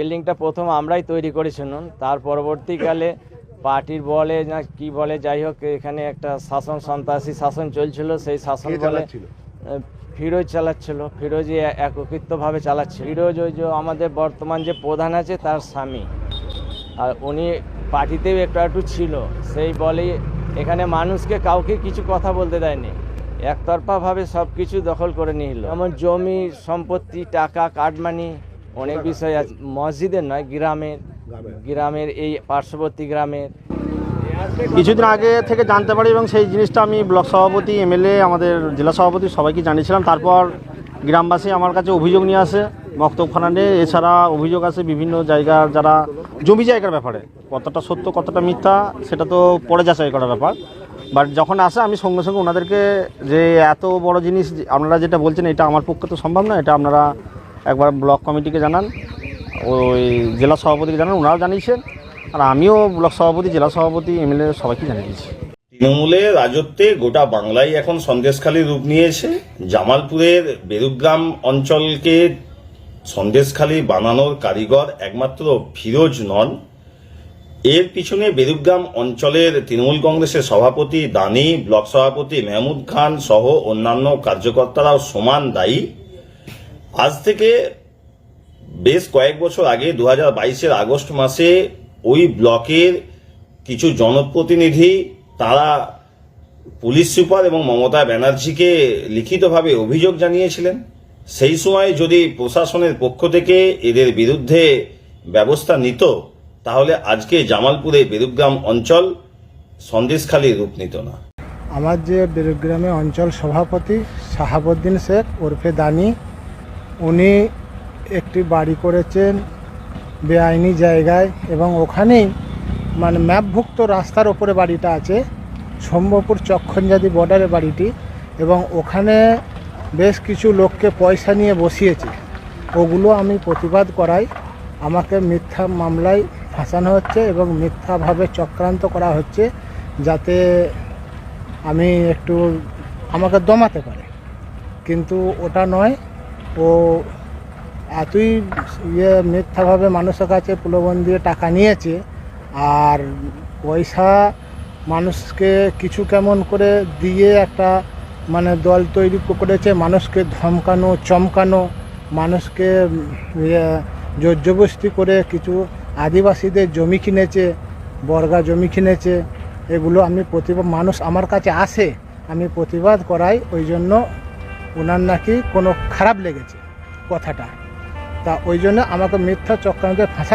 বিল্ডিংটা প্রথম আমরাই তৈরি করেছিলাম তার পরবর্তীকালে পার্টির বলে না কি বলে যাই হোক এখানে একটা শাসন সন্ত্রাসী শাসন চলছিল সেই শাসন বলে? ফিরোজ চালাচ্ছিল। ফিরোজ একত্রিতভাবে চালাচ্ছিল। ফিরোজ ওই যে আমাদের বর্তমান যে প্রধান আছে তার স্বামী। আর উনি পার্টিতেও একটু একটু ছিল। সেই বলেই এখানে মানুষকে কাউকে কিছু কথা বলতে দেয়নি। একতরফাভাবে সব কিছু দখল করে নিল যেমন জমি সম্পত্তি টাকা কাটমানি অনেক বিষয় আছে। মসজিদের নয় গ্রামের। গ্রামের। এই পার্শ্ববর্তী গ্রামের। কিছুদিন আগে থেকে জানতে পারি এবং সেই জিনিসটা আমি ব্লক সভাপতি এমএলএ আমাদের জেলা সভাপতি সবাইকে জানিয়েছিলাম। তারপর গ্রামবাসী আমার কাছে অভিযোগ নিয়ে আসে বক্তব্যখানে এছাড়া অভিযোগ আছে বিভিন্ন জায়গার যারা জমি জায়গার ব্যাপারে। কতটা সত্য কতটা মিথ্যা সেটা তো পরে যাচাই করার ব্যাপার। বাট যখন আসে আমি সঙ্গে সঙ্গে ওনাদেরকে যে এত বড় জিনিস আপনারা যেটা বলছেন এটা আমার পক্ষে তো সম্ভব না এটা আপনারা একবার ব্লক কমিটিকে জানান, ওই জেলা সভাপতিকে জানান, ওনারাও জানিয়েছেন, আর আমিও ব্লক সভাপতি, জেলা সভাপতি, এমএলএ সবাইকে জানিয়ে দিয়েছি। তৃণমূলের রাজত্বে গোটা বাংলায় এখন সন্দেশখালী রূপ নিয়েছে। জামালপুরের বেরুগ্রাম অঞ্চলকে সন্দেশখালী বানানোর কারিগর একমাত্র ফিরোজ নন। এর পিছনে বেরুগ্রাম অঞ্চলের তৃণমূল কংগ্রেসের সভাপতি দানি, ব্লক সভাপতি মেহমুদ খান সহ অন্যান্য কার্যকর্তারাও সমান দায়ী। আজ থেকে বেশ কয়েক বছর আগে দু হাজার বাইশের আগস্ট মাসে ওই ব্লকের কিছু জনপ্রতিনিধি, তারা পুলিশ সুপার এবং মমতা ব্যানার্জিকে লিখিতভাবে অভিযোগ জানিয়েছিলেন। সেই সময় যদি প্রশাসনের পক্ষ থেকে এদের বিরুদ্ধে ব্যবস্থা নিত, তাহলে আজকে জামালপুরে বেরুগ্রাম অঞ্চল সন্দেশখালী রূপ নিত না। আমার যে বেরুগ্রামে অঞ্চল সভাপতি শাহাবুদ্দিন শেখ ওরফে দানি উনি একটি বাড়ি করেছেন বেআইনি জায়গায় এবং ওখানেই মানে ম্যাপভুক্ত রাস্তার ওপরে বাড়িটা আছে, সম্ভবপুর চক্ষণজাতি বর্ডারে বাড়িটি এবং ওখানে বেশ কিছু লোককে পয়সা নিয়ে বসিয়েছে। ওগুলো আমি প্রতিবাদ করাই। আমাকে মিথ্যা মামলায় ফাঁসানো হচ্ছে এবং মিথ্যাভাবে চক্রান্ত করা হচ্ছে যাতে আমি একটু আমাকে দমাতে পারে। কিন্তু ওটা নয় ও এতই ইয়ে মিথ্যাভাবে মানুষের কাছে প্রলোভন দিয়ে টাকা নিয়েছে, আর পয়সা মানুষকে কিছু কেমন করে দিয়ে একটা মানে দল তৈরি করেছে, মানুষকে ধমকানো, চমকানো, মানুষকে ইয়ে জোরজবস্তি করে কিছু আদিবাসীদের জমি কিনেছে, বর্গা জমি কিনেছে, এগুলো আমি প্রতিবাদ মানুষ আমার কাছে আসে, আমি প্রতিবাদ করাই ওই জন্য ওনার নাকি কোনো খারাপ লেগেছে কথাটা। তা ওই জন্য আমাকে মিথ্যা চক্রান্তে ফাঁসা